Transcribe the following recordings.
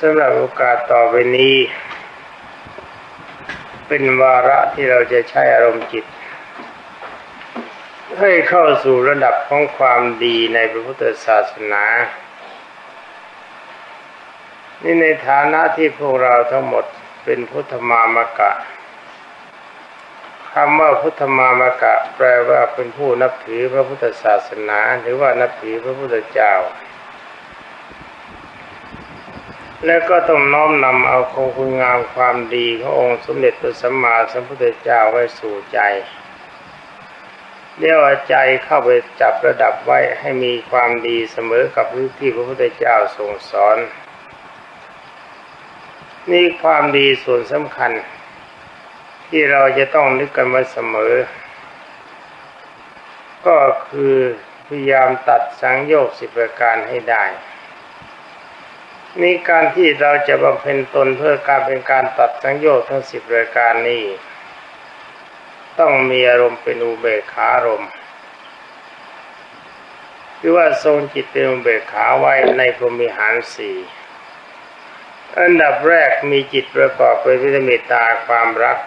สำหรับโอกาสต่อไปนี้ เป็นวาระที่เราจะใช้อารมณ์จิต ให้เข้าสู่ระดับของความดีในพระพุทธศาสนา นี่ในฐานะที่พวกเราทั้งหมดเป็นพุทธมามกะคำว่าพุทธมามกะ แปลว่าเป็นผู้นับถือพระพุทธศาสนา หรือว่านับถือพระพุทธเจ้า และก็ต้องน้อมนำเอาคงคุณงามความดีขององค์สมเด็จพระสัมมาสัมพุทธเจ้าไว้สู่ใจเรียกว่าใจเข้าไปจับระดับไว้ให้มีความดีเสมอกับที่พระพุทธเจ้าทรงสอน นี่ความดีส่วนสำคัญ ที่เราจะต้องนึกกันไว้เสมอ ก็คือพยายามตัดสังโยชน์สิบประการให้ได้ นี่การที่เราจะบำเพ็ญตนเพื่อการเป็นการตัดสังโยชน์ทั้งสิบรายการนี้ ต้องมีอารมณ์เป็นอุเบกขารมณ์คือว่าทรงจิตเป็นอุเบกขาไว้ในพรหมิหารสี่อันดับแรกมีจิตประกอบไปด้วยเมตตาความรัก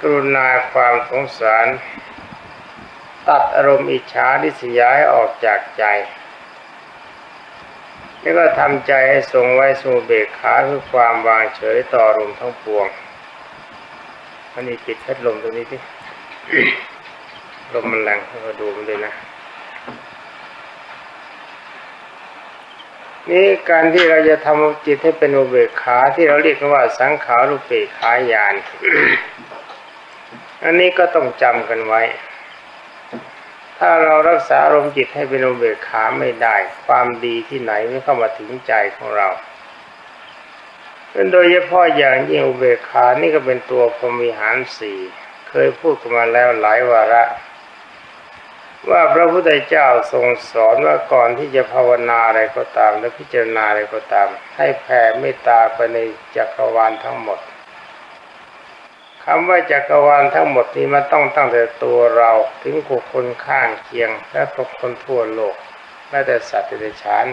กรุณาความสงสาร ตัดอารมณ์อิจฉาดิษยาให้ออกจากใจ แล้วก็ทำใจให้ทรงไว้สู่เบกขาคือความวางเฉยต่อลมทั้งปวงอันนี้ปิดพัดลมตรงนี้ที่ลมมันแรงเราดูมันเลยนะ นี่การที่เราจะทำจิตให้เป็นอุเบกขาที่เราเรียกว่าสังขารุเปกขายาน อันนี้ก็ต้องจำกันไว้ ถ้าเรารักษาอารมณ์จิตให้เป็นอุเบกขาไม่ได้ ความดีที่ไหนไม่เข้ามาถึงใจของเราโดยเฉพาะอย่างยิ่งอุเบกขานี่ก็เป็นตัวพรมิหารสี่เคยพูดกันมาแล้วหลายวาระ ว่าพระพุทธเจ้าทรงสอนว่าก่อนที่จะภาวนาอะไรก็ตาม และพิจารณาอะไรก็ตาม ให้แผ่เมตตาไปในจักรวาลทั้งหมด คำว่าจักรวาลทั้งหมดนี้มันต้องตั้งแต่ตัวเราถึงกุคนข้างเคียง และทุกคนทั่วโลกแม้แต่สัตว์เดรัจฉาน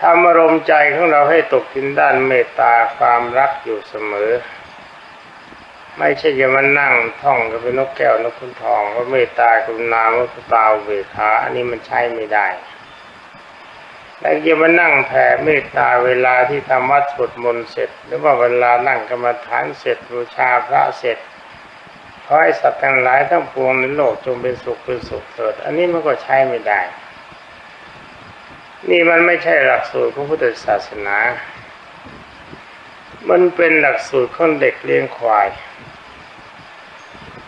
ทำอารมณ์ใจของเราให้ตกถึงด้านเมตตาความรักอยู่เสมอ ไม่ใช่จะมานั่งท่องกับเป็นนกแก้วนกขุนทองว่าเมตตากรุณามุตตาเวขาอันนี้มันใช้ไม่ได้ แล้วจะมานั่งแผ่เมตตาเวลาที่ทำวัดสวดมนต์เสร็จ หรือว่าเวลานั่งกรรมฐานเสร็จบูชาพระเสร็จขอให้สัตว์ทั้งหลายทั้งปวงในโลกจงเป็นสุขเป็นสุขเถิด อันนี้มันก็ใช้ไม่ได้ นี่มันไม่ใช่หลักสูตรของพุทธศาสนา มันเป็นหลักสูตรของเด็กเลี้ยงควาย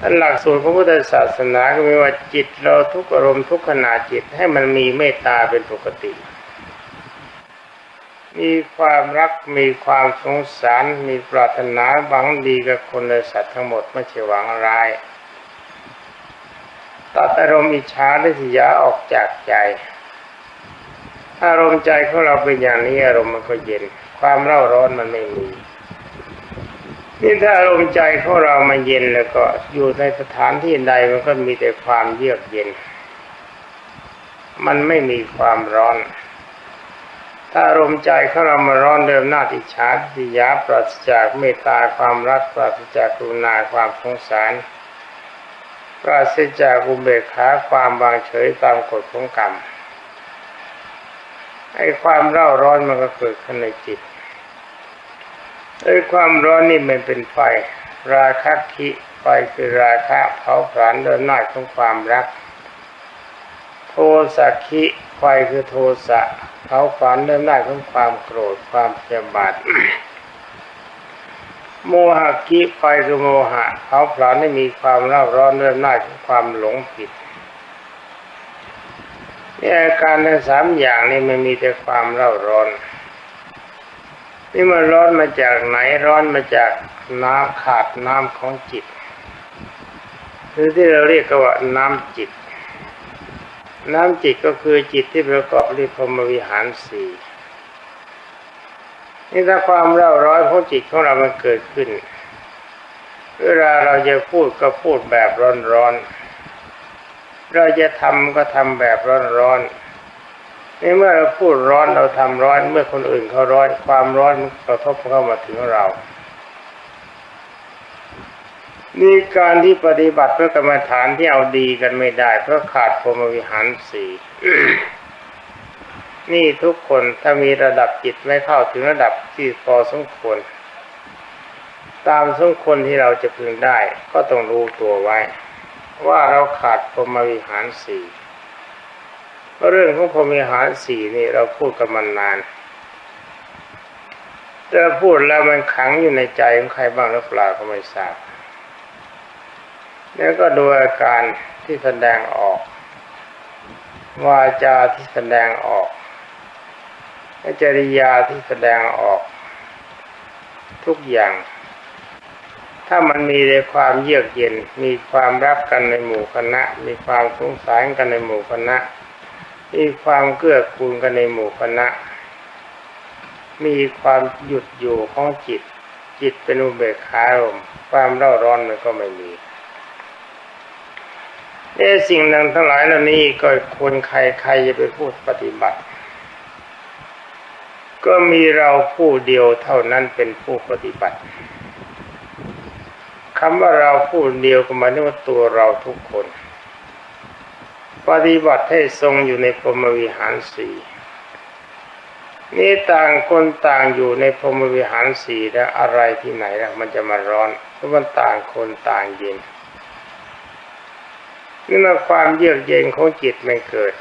อันหลักสูตรของพุทธศาสนาก็มีว่าจิตเราทุกอารมณ์ทุกขณะจิตให้มันมีเมตตาเป็นปกติ มีความรักมีความสงสาร มีปรารถนาหวังดีกับคนและสัตว์ทั้งหมดไม่ใช่หวังร้ายตัดอารมณ์อิจฉาและสิยาออกจากใจ อารมณ์ใจของเราเป็นอย่างนี้อารมณ์มันก็เย็น ความเร่าร้อนมันไม่มีนี่ถ้าอารมณ์ใจของเรามันเย็นแล้วก็อยู่ในสถานที่ใดมันก็มีแต่ความเยือกเย็น มันไม่มีความร้อน ถ้าอารมณ์ใจของเรามาร้อนเดิมหน้าติฉาติยาปราศจากเมตตาความรักปราศจากกรุณาความสงสาร ปราศจากอุเบกขาความวางเฉยตามกฎของกรรมไอ้ความเร่าร้อนมันก็เกิดขึ้นในจิตไอ้ความร้อนนี่มันเป็นไฟ ราคะคิไฟคือราคะเผาผลาญด้วยหน้าของความรัก โทสักคิ ไฟคือโทสะเขาฝันเริ่มได้ของความโกรธความเจ็บาดโมหะกิไฟคือโมหะเขาผลาญไม่มีความเล่าร้อนเริ่มได้ของความหลงผิดนี่อาการในสามอย่างนี้มันมีแต่ความเล่าร้อนนี่มันร้อนมาจากไหนร้อนมาจากน้ำขาดน้ำของจิต หรือที่เราเรียกว่าน้ำจิต น้ำจิตก็คือจิตที่ประกอบด้วยพรมวิหารสี่นี่ถ้าความเร่าร้อนของจิตของเรามันเกิดขึ้น เวลาเราจะพูดก็พูดแบบร้อนๆ เราจะทำก็ทำแบบร้อนๆในในเมื่อเราพูดร้อนเราทำร้อน เมื่อคนอื่นเขาร้อนความร้อนกระทบเข้ามาถึงเรา นี่การที่ปฏิบัติเพื่อกรรมฐานที่เอาดีกันไม่ได้ เพราะขาดพรหมวิหารสี่นี่ทุกคนถ้ามีระดับจิตไม่เข้าถึงระดับที่พอสมควร ตามสมควรที่เราจะพึงได้ ก็ต้องรู้ตัวไว้ ว่าเราขาดพรหมวิหารสี่เรื่องของพรหมวิหารสี่นี่เราพูดกันมานานแต่พูดแล้วมันขังอยู่ในใจของใครบ้างหรือเปล่าก็ไม่ทราบ แล้วก็ดูอาการที่แสดงออก วาจาที่แสดงออกจริยาที่แสดงออก ทุกอย่าง ถ้ามันมีในความเยือกเย็น มีความรักกันในหมู่คณะ มีความสงสารกันในหมู่คณะ มีความเกื้อกูลกันในหมู่คณะ มีความหยุดอยู่ของจิต จิตเป็นอุเบกขาลมความเร่าร้อนมันก็ไม่มี เอสิ่งนั้นทั้งหลายเหล่านี้ก็ควรใครใครจะไปพูดปฏิบัติ ก็มีเราผู้เดียวเท่านั้นเป็นผู้ปฏิบัติคำว่าเราผู้เดียวก็หมายถึงว่าตัวเราทุกคน ปฏิบัติให้ทรงอยู่ในพรหมวิหารสี่นี่ต่างคนต่างอยู่ในพรหมวิหารสี่แล้วอะไรที่ไหนล่ะมันจะมาร้อนเพราะมันต่างคนต่างเย็น นี่มาความเยือกเย็นของจิตไม่เกิด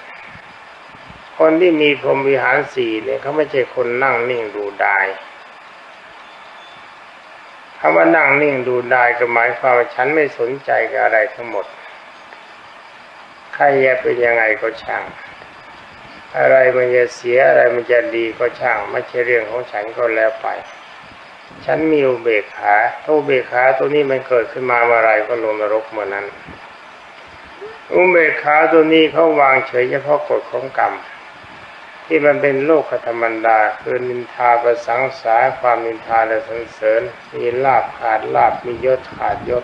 คนที่มีพรหมวิหารสี่เนี่ยเขาไม่ใช่คนนั่งนิ่งดูดายคำว่านั่งนิ่งดูดายก็หมายความว่าฉันไม่สนใจกับอะไรทั้งหมด ใครจะเป็นยังไงก็ช่าง อะไรมันจะเสียอะไรมันจะดีก็ช่าง ไม่ใช่เรื่องของฉันก็แล้วไป ฉันมีอุเบกขาถ้าอุเบกขาตัวนี้มันเกิดขึ้นมาเมื่อไรก็ลงนรกเมื่อนั้น อุเบกขาตัวนี้เขาวางเฉยเฉพาะกฎของกรรม ที่มันเป็นโลกธรรมดาคือนินทาประสังสาความนินทาและสรรเสริญ มีลาบขาดลาบมียศขาดยศ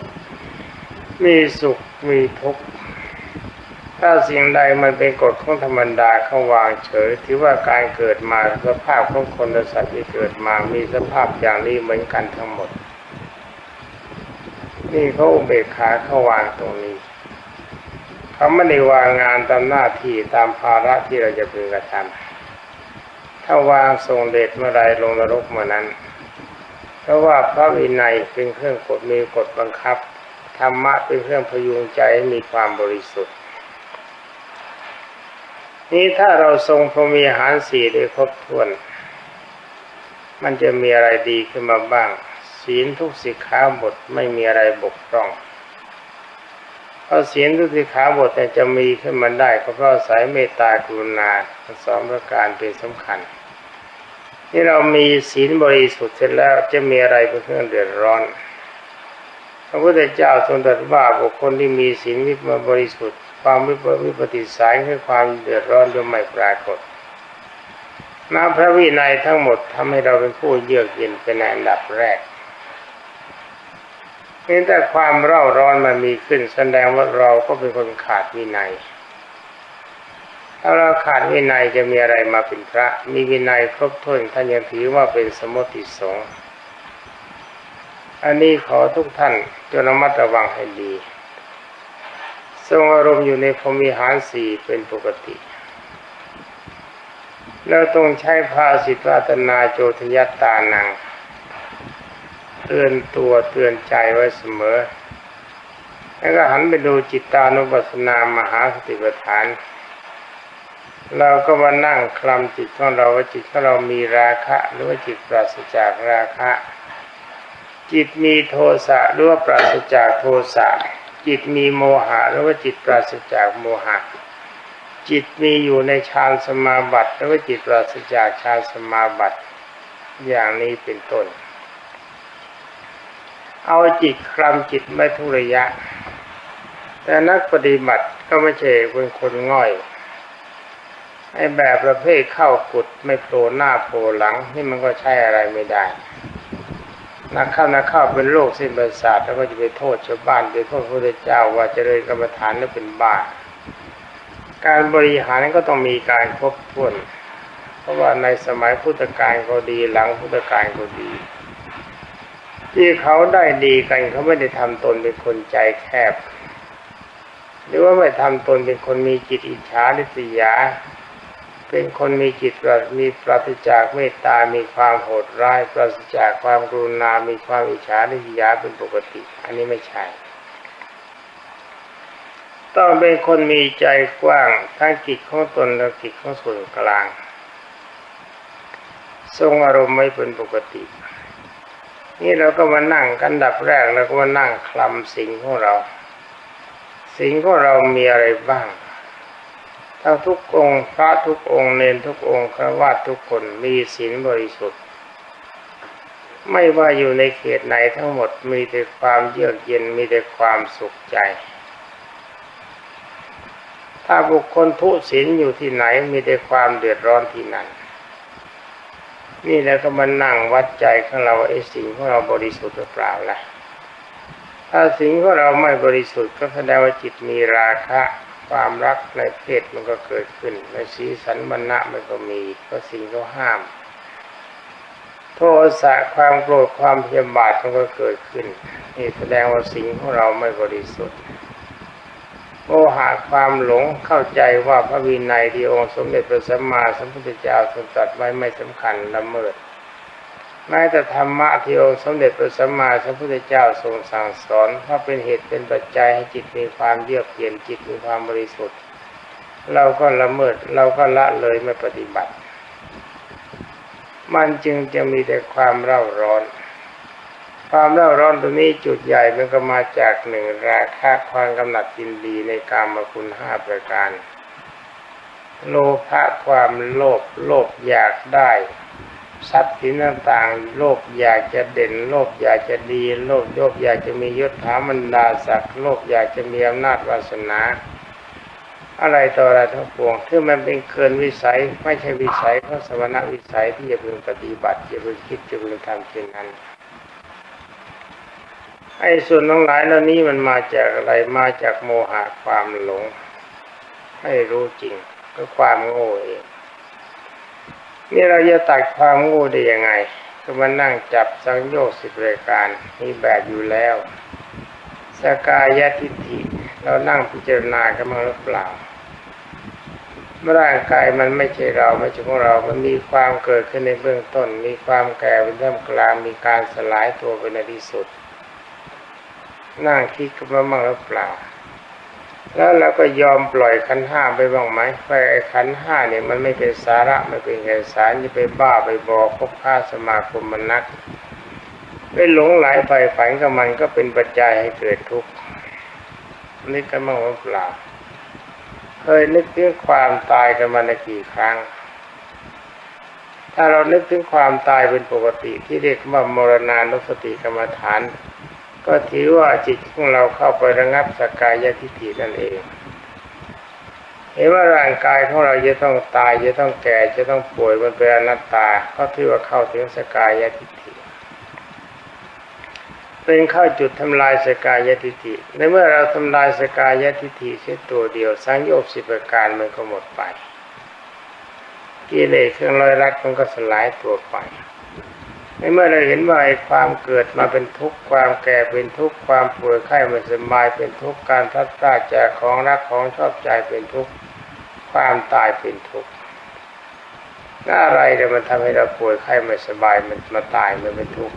มีสุขมีทุกข์ถ้าสิ่งใดมันเป็นกฎของธรรมดาเขาวางเฉยถือว่าการเกิดมาสภาพของคนและสัตว์ที่เกิดมามีสภาพอย่างนี้เหมือนกันทั้งหมด นี่เขาอุเบกขาเขาวางตรงนี้ เขาไม่ได้วางงานตามหน้าที่ตามภาระที่เราจะพึงกระทำถ้าวางทรงเดชเมื่อไรลงนรกเมื่อนั้น เพราะว่าพระวินัยเป็นเครื่องกฎมีกฎบังคับธรรมะเป็นเครื่องพยุงใจให้มีความบริสุทธิ์ นี่ถ้าเราทรงพรหมีอาหารสี่ได้ครบถ้วน มันจะมีอะไรดีขึ้นมาบ้าง ศีลทุกสิกขาบทไม่มีอะไรบกพร่อง พราะศีลทุกสิขาบทจะมีขึ้นมาได้ก็เพราะสายเมตตากรุณาสองประการเป็นสำคัญนี่เรามีศีลบริสุทธิ์เสร็จแล้วจะมีอะไรเป็นเครื่องเดือดร้อน พระพุทธเจ้าทรงตรัสว่าบุคคลที่มีศีลวิปบริสุทธิ์ความวิปวิปฏิสายคือความเดือดร้อนย่อมไม่ปรากฏน้ำพระวินัยทั้งหมดทำให้เราเป็นผู้เยือกเย็นเป็นอันดับแรก นี่แต่ความเร่าร้อนมันมีขึ้นแสดงว่าเราก็เป็นคนขาดวินัย ถ้าเราขาดวินัยจะมีอะไรมาเป็นพระ มีวินัยครบถ้วนท่านยังถือว่าเป็นสมุติสงฆ์อันนี้ขอทุกท่านจงระมัดระวังให้ดี ทรงอารมณ์อยู่ในพรมิหารสี่เป็นปกติเราต้องใช้ภาสิตวัตนาโจทยัตตานัง เตือนตัวเตือนใจไว้เสมอ แล้วก็หันไปดูจิตตานุปัสสนามหาสติปัฏฐาน เราก็มานั่งคลำจิตของเราว่าจิตของเรามีราคะ หรือว่าจิตปราศจากราคะ จิตมีโทสะหรือว่าปราศจากโทสะจิตมีโมหะหรือว่าจิตปราศจากโมหะ จิตมีอยู่ในฌานสมาบัติหรือว่าจิตปราศจากฌานสมาบัติอย่างนี้เป็นต้น เอาจิตคลำจิตไม่ทุระยะ แต่นักปฏิบัติก็ไม่ใช่เป็นคนง่อยไอ้แบบประเภทเข้ากุดไม่โผล่หน้าโผล่หลัง นี่มันก็ใช่อะไรไม่ได้ นักเข้านักเข้าเป็นโรคเส้นประสาทแล้วก็จะไปโทษชาวบ้านไปโทษพระพุทธเจ้าว่าเจริญกรรมฐานแล้วเป็นบ้า การบริหารก็ต้องมีการครบถ้วน เพราะว่าในสมัยพุทธกาลก็ดีหลังพุทธกาลก็ดี ที่เขาได้ดีกันเขาไม่ได้ทำตนเป็นคนใจแคบ หรือว่าไม่ทำตนเป็นคนมีจิตอิจฉาริษยา เป็นคนมีจิตมีปราศจากเมตตา มีความโหดร้ายปราศจากความกรุณา มีความอิจฉาริษยาเป็นปกติ อันนี้ไม่ใช่ต้องเป็นคนมีใจกว้างทั้งจิตของตนและจิตของส่วนกลาง ทรงอารมณ์ไม่เป็นปกติ นี่เราก็มานั่งกันดับแรกแล้วก็มานั่งคลำสิ่งของเรา สิ่งของเรามีอะไรบ้างทั้งทุกองค์พระทุกองค์เนนทุกองค์ครวาทุกคนมีศีลบริสุทธิ์ ไม่ว่าอยู่ในเขตไหนทั้งหมดมีแต่ความเยือกเย็นมีแต่ความสุขใจ ถ้าบุคคลทุศีลอยู่ที่ไหนมีแต่ความเดือดร้อนที่นั่น นี่แล้วก็มานั่งวัดใจของเราไอ้สิ่งของเราบริสุทธิ์หรือเปล่าล่ะ ถ้าสิ่งของเราไม่บริสุทธิ์ก็แสดงว่าจิตมีราคะความรักในเพศมันก็เกิดขึ้น ในสีสันบรรณะมันก็มีก็สิ่งเขาห้าม โทสะความโกรธความเพียรบาทมันก็เกิดขึ้น นี่แสดงว่าสิ่งของเราไม่บริสุทธิ์ หะความหลงเข้าใจว่าพระวินัยที่องค์สมเด็จพระสัมมาสัมพุทธเจ้าทรงตรัสไว้ไม่สำคัญละเมิดแม้แต่ธรรมะที่องค์สมเด็จพระสัมมาสัมพุทธเจ้าทรงสั่งสอนว่าเป็นเหตุเป็นปัจจัยให้จิตมีความเยือกเย็นจิตมีความบริสุทธิ์ เราก็ละเมิดเราก็ละเลยไม่ปฏิบัติ มันจึงจะมีแต่ความเร่าร้อน ความเร่าร้อนตรงนี้จุดใหญ่มันก็มาจากหนึ่งราคะความกำหนัดยินดีในการมาคุณห้าประการ โลภะความโลภโลภอยากได้ทรัพย์สินต่างๆ โลภอยากจะเด่น โลภอยากจะดี โลภโลภอยากจะมียศถาบรรดาศักดิ์โลภอยากจะมีอำนาจวาสนา อะไรต่ออะไรทั้งปวงที่มันเป็นเกินวิสัยไม่ใช่วิสัยของสมณวิสัยที่จะพึงปฏิบัติจะพึงคิดจะพึงทำเช่นนั้น ไอ้ส่วนทั้งหลายเหล่านี้มันมาจากอะไรมาจากโมหะความหลงไม่รู้จริงก็ความโง่เองนี่เราจะตัดความโง่ได้ยังไง ก็มานั่งจับสังโยชน์สิบรายการมีแบบอยู่แล้วสกายทิฏฐิเรานั่งพิจารณากันมาหรือเปล่าร่างกายมันไม่ใช่เราไม่ใช่ของเรา มันมีความเกิดขึ้นในเบื้องต้น มีความแก่เป็นเริ่มกลาง มีการสลายตัวเป็นในที่สุด นั่งคิดกันมาบ้างหรือเปล่า แล้วเราก็ยอมปล่อยขันห้าไปบ้างไหมเพราะไอ้ขันห้าเนี่ยมันไม่เป็นสาระไม่เป็นแก่สารจะไปบ้าไปบอกพบค้าสมาคมมันนักไปหลงไหลไปฝันกับมันก็เป็นปัจจัยให้เกิดทุกข์นึกกันบ้างหรือเปล่าเคยนึกถึงความตายกันมาในกี่ครั้ง ถ้าเรานึกถึงความตายเป็นปกติที่เรียกว่ามรณานุสติกรรมฐาน ก็ถือว่าจิตของเราเข้าไประงับสกายทิฏฐินั่นเองเห็นว่าร่างกายของเราจะต้องตายจะต้องแก่จะต้องป่วยมันเป็นอนัตตาก็ถือว่าเข้าถึงสกายทิฏฐิเป็นเข้าจุดทำลายสกายทิฏฐิในเมื่อเราทำลายสกายทิฏฐิเสียตัวเดียวสังโยชน์สิบประการมันก็หมดไปกิเลสเครื่องลอยรักมันก็สลายตัวไป ในเมื่อเราเห็นว่าไอ้ความเกิดมาเป็นทุกข์ความแก่เป็นทุกข์ความป่วยไข้ไม่สบายเป็นทุกข์การทัดพลาดจากของรักของชอบใจเป็นทุกข์ความตายเป็นทุกข์อะไรเดี๋ยมันทำให้เราป่วยไข้ไม่สบายมันมาตายมันเป็นทุกข์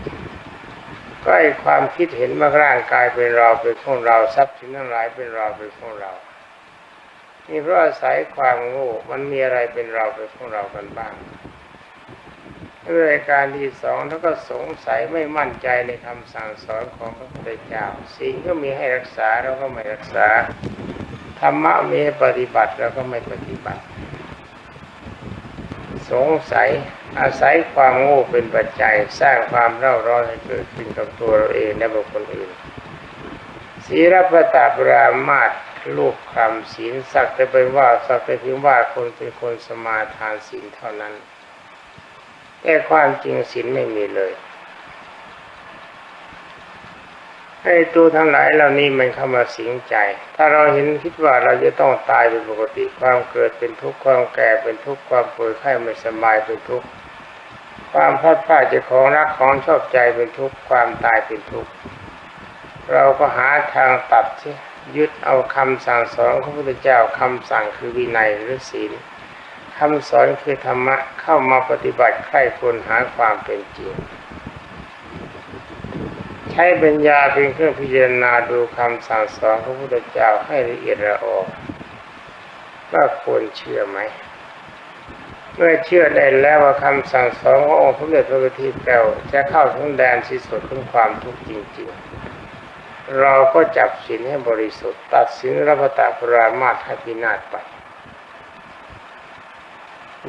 ก็ไอ้ความคิดเห็นว่าร่างกายเป็นเราเป็นของเราทรัพย์สินทั้งหลายเป็นเราเป็นของเรานี่เพราะอาศัยความโง่มันมีอะไรเป็นเราเป็นของเรากันบ้าง รายการที่สองแล้วก็สงสัยไม่มั่นใจในคำสั่งสอนของพระพุทธเจ้าสิ่งก็มีให้รักษาเราก็ไม่รักษาธรรมะมีให้ปฏิบัติเราก็ไม่ปฏิบัติ สงสัยอาศัยความโง่เป็นปัจจัย สร้างความเร่าร้อนให้เกิดขึ้นกับตัวเราเองและบุคคลอื่นศีลปตาปรามาตลูกคำศีลสักแต่เป็นว่าสักแต่เพียงว่าคนเป็นคนสมาทานศีลเท่านั้น แต่ความจริงศีลไม่มีเลยไอ้ตัวทั้งหลายเหล่านี้มันเข้ามาสิงใจ ถ้าเราเห็นคิดว่าเราจะต้องตายเป็นปกติ ความเกิดเป็นทุกข์ ความแก่เป็นทุกข์ ความป่วยไข้ไม่สบายเป็นทุกข์ ความพลาดพลาดจากของรักของชอบใจเป็นทุกข์ ความตายเป็นทุกข์ เราก็หาทางตัดสิยึดเอาคำสั่งสอนของพระพุทธเจ้าคำสั่งคือวินัยหรือศีล คำสอนคือธรรมะเข้ามาปฏิบัติใคร่ควรหาความเป็นจริง ใช้ปัญญาเป็นเครื่องพิจารณาดูคำสั่งสอนของพระพุทธเจ้าให้ละเอียดละออว่าควรเชื่อไหม เมื่อเชื่อได้แล้วว่าคำสั่งสอนขององค์พระเดชพระบพิตแก้วจะเข้าถึงแดนสิ้นสุดของความทุกข์จริงๆ เราก็จับสินให้บริสุทธิ์ ตัดสินรับตาปรามาสให้พินาศไป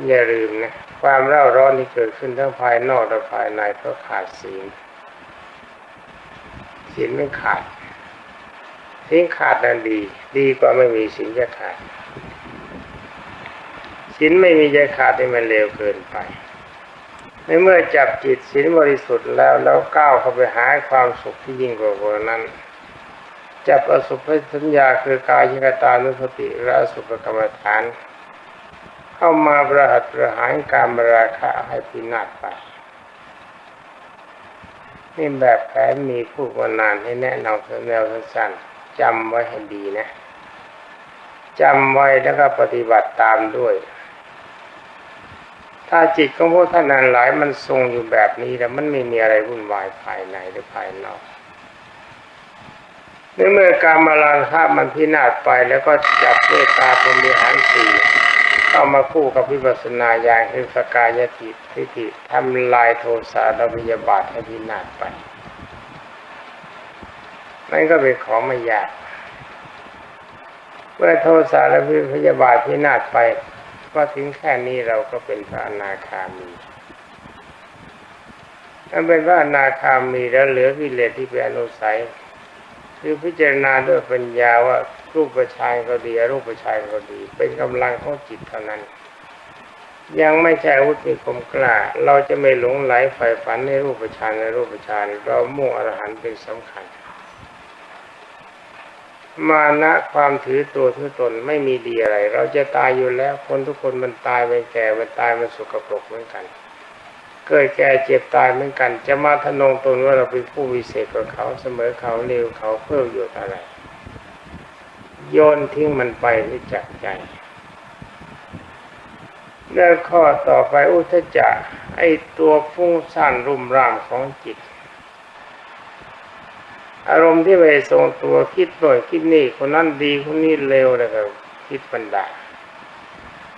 อย่าลืมนะความเร่าร้อนที่เกิดขึ้นทั้งภายนอกและภายในเพราะขาดศีลศีลไม่ขาดศีลขาดนั่นดี ดีกว่าไม่มีศีลจะขาดศีลไม่มีจะขาดที่มันเร็วเกินไปในเมื่อจับจิตศีลบริสุทธิ์แล้วแล้วก้าวเข้าไปหาความสุขที่ยิ่งกว่านั้น จับอสุภสัญญาคือกายยกตานุสติและอสุภกรรมฐาน เข้ามาประหัตประหารการบราคะให้พินาศไปนี่แบบแผนมีผู้มานานให้แนะนำแนวสั้นๆจำไว้ให้ดีนะจำไว้แล้วก็ปฏิบัติตามด้วย ถ้าจิตของพวกท่านนั้นหลายมันทรงอยู่แบบนี้แล้วมันไม่มีอะไรวุ่นวายภายในหรือภายนอกในเมื่อการมาลานคามันพินาศไปแล้วก็จับเมตตาพรมิหารสี่ เข้ามาคู่กับวิปัสสนาญาณคือสกายติทิฏฐิทำลายโทสะและวิยาบาทให้พินาศไป นั่นก็เป็นของไม่ยากเมื่อโทสะและวิยาบาทพินาศไปก็ถึงแค่นี้เราก็เป็นพระอนาคามีถ้าเป็นพระอนาคามีแล้วเหลือวิเลศที่เป็นอนุสัย คือพิจารณาด้วยปัญญาว่า รูปประชายก็ดีรูปประชายก็ดี เป็นกำลังของจิตเท่านั้น ยังไม่ใช่อาวุธมีคมกล้า เราจะไม่หลงไหลใฝ่ฝันในรูปประชานในรูปประชานเรามุ่งอรหันต์เป็นสำคัญ มานะความถือตัวถือตนไม่มีดีอะไร เราจะตายอยู่แล้วคนทุกคนมันตายมันแก่มันตายมันสุกปรกเหมือนกันเกิดแก่เจ็บตายเหมือนกัน จะมาทะนงตนว่าเราเป็นผู้วิเศษกว่าเขาเสมอเขาเร็วเขาเพิ่มอยู่อะไร โยนทิ้งมันไปที่จักใจ แล้วข้อต่อไปอุทจจะไอตัวฟุ้งซ่านรุมร่ามของจิต อารมณ์ที่ไปทรงตัวคิดบ่อยคิดนี่คนนั้นดีคนนี้เลวแล้วก็คิดบันดา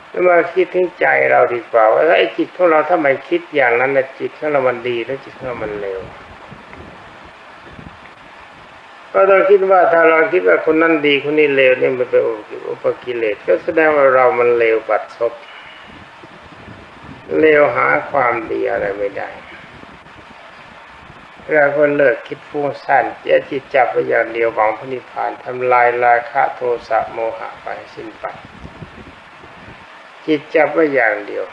แล้วมาคิดถึงใจเราดีกว่าว่าไอ้จิตของเราถ้าไมคิดอย่างนั้นนะจิตของเรามันดีแล้วจิตของเรามันเลว ก็ต้องคิดว่าถ้าเราคิดว่าคนนั้นดีคนนี้เลวนี่มันเป็นอุปกิเลสก็แสดงว่าเรามันเลวบัดซบเลวหาความดีอะไรไม่ได้เราก็เลิกคิดฟุ้งซ่านเจ้าจิตจับไปอย่างเดียวหวังพระนิพพานทำลายราคะโทสะโมหะไปสิ้นไปจิตจับไปอย่างเดียว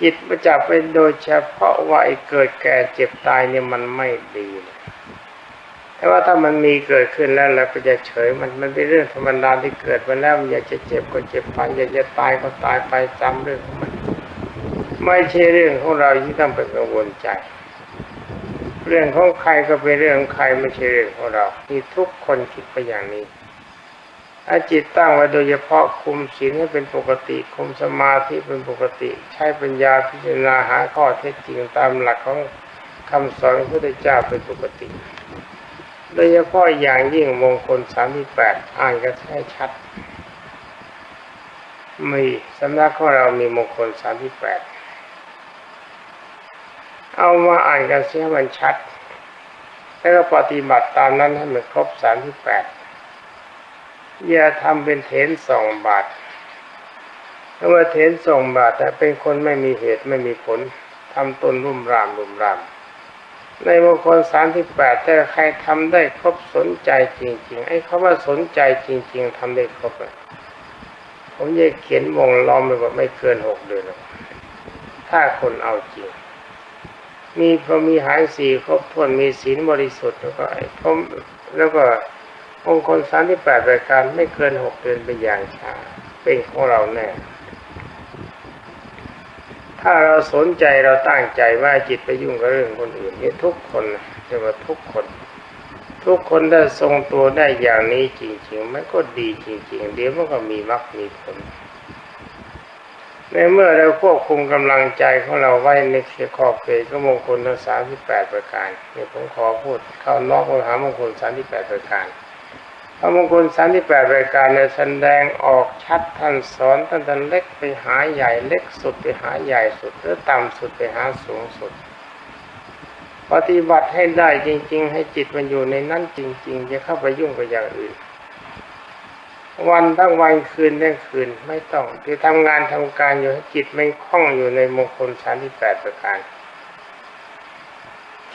จิตประจับไปโดยเฉพาะว่าไอ้เกิดแก่เจ็บตายเนี่ยมันไม่ดีเลย แต่ว่าถ้ามันมีเกิดขึ้นแล้วเราก็จะเฉยมันมันเป็นเรื่องธรรมดาที่เกิดมาแล้วอยากจะเจ็บก็เจ็บไปอยากจะตายก็ตายไปจำเรื่องของมัน ไม่ใช่เรื่องของเราที่ต้องไปกังวลใจ เรื่องของใครก็เป็นเรื่องของใครไม่ใช่เรื่องของเราที่ทุกคนคิดไปอย่างนี้ถ้าจิตตั้งไว้โดยเฉพาะคุมศีลให้เป็นปกติคุมสมาธิเป็นปกติ ใช้ปัญญาพิจารณาหาข้อเท็จจริงตามหลักของคำสอนพระพุทธเจ้าเป็นปกติ โดยเฉพาะอย่างยิ่งมงคลสามที่แปดอ่านก็ให้ชัด มีสำนักของเรามีมงคลสามที่แปดเอามาอ่านกันเสียมันชัด แล้วก็ปฏิบัติตามนั้นให้มันครบสามที่แปดอย่าทำเป็นเถนสองบาทเพราะว่าเถนสองบาทแต่เป็นคนไม่มีเหตุไม่มีผลทำตนรุ่มรามรุ่มราม ในมงคลสามที่แปดแต่ใครทำได้ครบสนใจจริง ๆ ไอ้คำว่าสนใจจริง ๆทำได้ครบผมจะเขียนวงล้อมไปว่าไม่เกินหกเดือนหรอกถ้าคนเอาจริง มีพรมีหารสี่ครบถ้วนมีศีลบริสุทธิ์แล้วก็ไอ้พรมแล้วก็องค์คนสามที่แปดรายการไม่เกินหกเดือนเป็นอย่างช้าเป็นของเราแน่ ถ้าเราสนใจเราตั้งใจว่าจิตไปยุ่งกับเรื่องคนอื่นนี่ทุกคนนะเรียกว่าทุกคน ทุกคนได้ทรงตัวได้อย่างนี้จริง ๆ มันก็ดีจริง ๆ เดี๋ยวมันก็มีมรรคมีผลในเมื่อเราควบคุมกำลังใจของเราไว้ในเขอบเขตก็มงคลทั้งสามที่แปดประการเนี่ยผมขอพูดเข้านอกหามงคลสามที่แปดประการ พระมงคลสามที่แปดประการเนี่ยแสดงออกชัดท่านสอนท่านท่านเล็กไปหาใหญ่เล็กสุดไปหาใหญ่สุดหรือต่ำสุดไปหาสูงสุด ปฏิบัติให้ได้จริง ๆ ให้จิตมันอยู่ในนั้นจริง ๆ จะเข้าไปยุ่งกับอย่างอื่น วันทั้งวันคืนทั้งคืนไม่ต้องที่ทำงานทำการอยู่ให้จิตไม่คล่องอยู่ในมงคลสามที่แปดประการ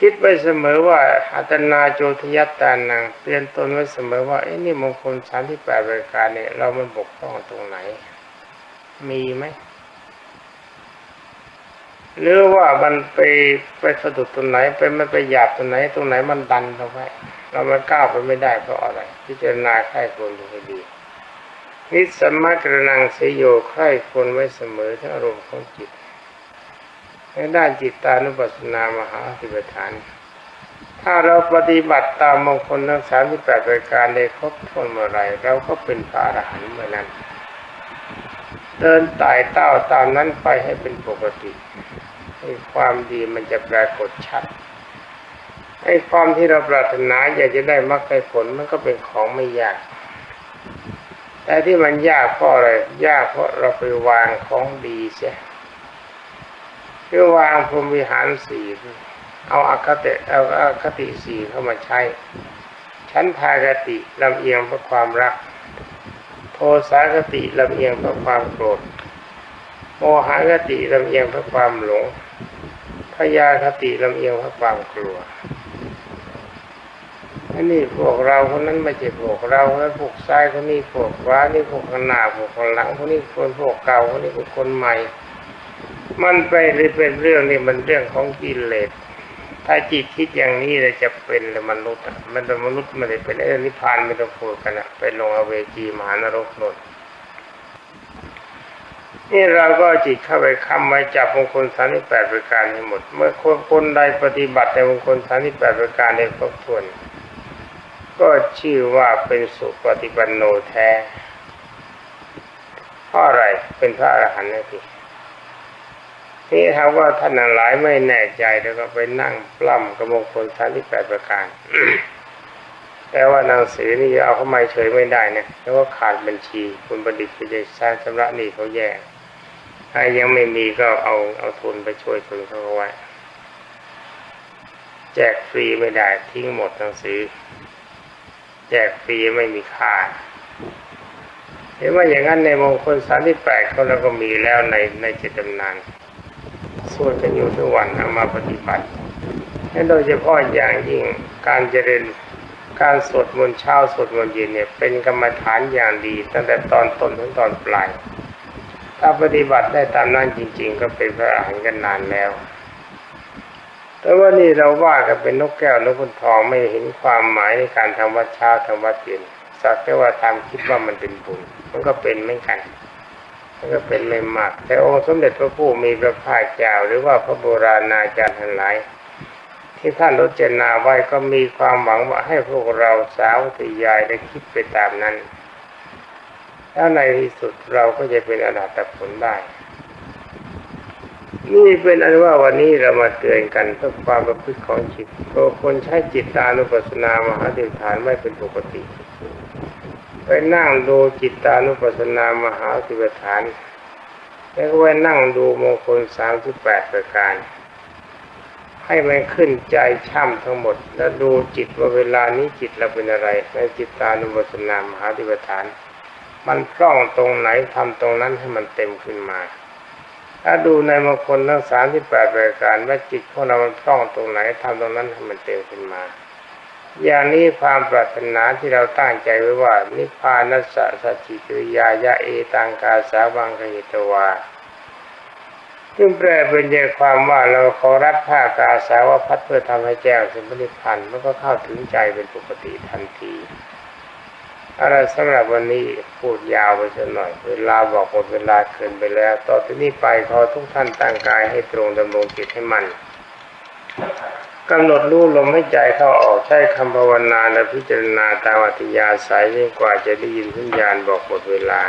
คิดไว้เสมอว่าอัตนาโจทยัตตานังเตือนตนไว้เสมอว่าไอ้นี่มงคลสามที่แปดประการเนี่ยเรามันบกพร่องตรงไหน มีไหมหรือว่ามันไปไปสะดุดตรงไหน ไปมันไปหยาบตรงไหน ตรงไหนมันดันเราไว้เรามันก้าวไปไม่ได้เพราะอะไร พิจารณาใคร่ควรดูให้ดีนิสสมะกระนังเสยโยใคร่ควรไว้เสมอทั้งอารมณ์ของจิต ในด้านจิตตานุปัสสนามหาธิปทาน ถ้าเราปฏิบัติตามมงคลทั้งสามที่แปดรายการได้ครบถ้วนเมื่อไรเราก็เป็นพระอรหันต์เมื่อนั้น เดินตายเต้าตามนั้นไปให้เป็นปกติให้ความดีมันจะปรากฏชัดให้ความที่เราปรารถนาอยากจะได้มรรคได้ผลมันก็เป็นของไม่ยาก แต่ที่มันยากเพราะอะไร ยากเพราะเราไปวางของดีเสีย คือวางพรหมวิหารสี่เอาอคติเอาอคติสี่เข้ามาใช้ ชั้นทากติลำเอียงเพราะความรัก โทสาคติลำเอียงเพราะความโกรธโมหคติลำเอียงเพราะความหลงพยาคติลำเอียงเพราะความกลัวอันนี้พวกเราคนนั้นไม่ใช่พวกเราแล้วพวกซ้ายคนนี้พวกขวานี่พวกข้างหน้าพวกข้างหลังคนนี้คนพวกเก่าคนนี้เป็นคนใหม่ มันไปเลยเป็นเรื่องนี่มันเรื่องของกิเลสถ้าจิตคิดอย่างนี้เลยจะเป็นเลยมนุษย์มันเป็นมนุษย์มันเลยเป็นเออนิพพานไม่ต้องพูดกันอะไปลงอเวจีมหานรกนนนี่เราก็จิตเข้าไปคำไว้จับมงคลสามสิบแปดประการให้หมด เมื่อคนคนใดปฏิบัติในมงคลสามสิบแปดประการได้ครบถ้วน ก็ชื่อว่าเป็นสุปฏิปันโนแท้เพราะอะไรเป็นพระอรหันต์นะพี่ นี่ถ้าว่าท่านหลายไม่แน่ใจแล้วก็ไปนั่งปล้ำกระมงคลสามที่แปดประการแต่ว่านังสือนี่เอาเข้ามาเฉยไม่ได้เนะแล้วก็ขาดบัญชีคุณประดิษฐ์ไปจะสร้างชำระหนี้เขาแย่ถ้ายังไม่มีก็เอาเอาทุนไปช่วยคนเขาไว้ แจกฟรีไม่ได้ทิ้งหมดหนังสือ แจกฟรีไม่มีค่าเห็นว่าอย่างนั้นในมงคลสามที่แปดเขาเราก็มีแล้วในในเจตตำนาน สวดกันอยู่ทุกวันเอามาปฏิบัติและโดยเฉพาะอย่างยิ่งการเจริญการสวดมนต์เช้าสวดมนต์เย็นเนี่ยเป็นกรรมฐานอย่างดี ตั้งแต่ตอนต้นถึงตอนปลาย ถ้าปฏิบัติได้ตามนั้นจริง ๆ ก็เป็นพระอรหันต์กันนานแล้ว แต่ว่านี่เราว่ากันเป็นนกแก้วนกขุนทองไม่เห็นความหมายในการทำวัดเช้าทำวัดเย็นสักแต่ว่าตามคิดว่ามันเป็นบุญมันก็เป็นเหมือนกัน มันก็เป็นไม่มาก แต่องค์สมเด็จพระผู้มีพระภาคเจ้าหรือว่าพระโบราณอาจารย์ทั้งหลาย ที่ท่านรจนาไว้ก็มีความหวังว่าให้พวกเราสาวทยายได้คิดไปตามนั้น แล้วในที่สุดเราก็จะเป็นอนาตผลได้นี่เป็นอันว่าวันนี้เรามาเตือนกันเพื่อความประพฤติของจิตตัวคนใช้จิตตานุปัสสนามหาติฐานไม่เป็นปกติ ไปนั่งดูจิตตานุปัสสนามหาติฐาน แล้วก็ไปนั่งดูมงคลสามสิบแปดประการ ให้มันขึ้นใจช่ำทั้งหมด แล้วดูจิตว่าเวลานี้จิตเราเป็นอะไรในจิตตานุปัสสนามหาติฐาน มันพร่องตรงไหนทำตรงนั้นให้มันเต็มขึ้นมา ถ้าดูในมงคลทั้งสามที่แปดรายการว่าจิตของเรามันพร่องตรงไหนทำตรงนั้นให้มันเต็มขึ้นมา อย่างนี้ความปรารถนาที่เราตั้งใจไว้ว่า นิพพานัสสะสัจจิกิริยายะเอตังกาสาวังคิตวาซึ่งแปลเป็นใจความว่าเราขอรัดผ้ากาสาวพัดเพื่อทำให้แจ้งถึงพระนิพพานมันก็เข้าถึงใจเป็นปกติทันทีอะไรสำหรับวันนี้พูดยาวไปสักหน่อย เวลาบอกหมดเวลาเกินไปแล้ว ต่อที่นี้ไปขอทุกท่านตั้งกายให้ตรงดำรงจิตให้มัน กำหนดรู้ลมให้ใจเข้าออกใช้คำภาวนาและพิจารณาตามอัธยาศัยจนกว่าจะได้ยินสัญญาณบอกหมดเวลา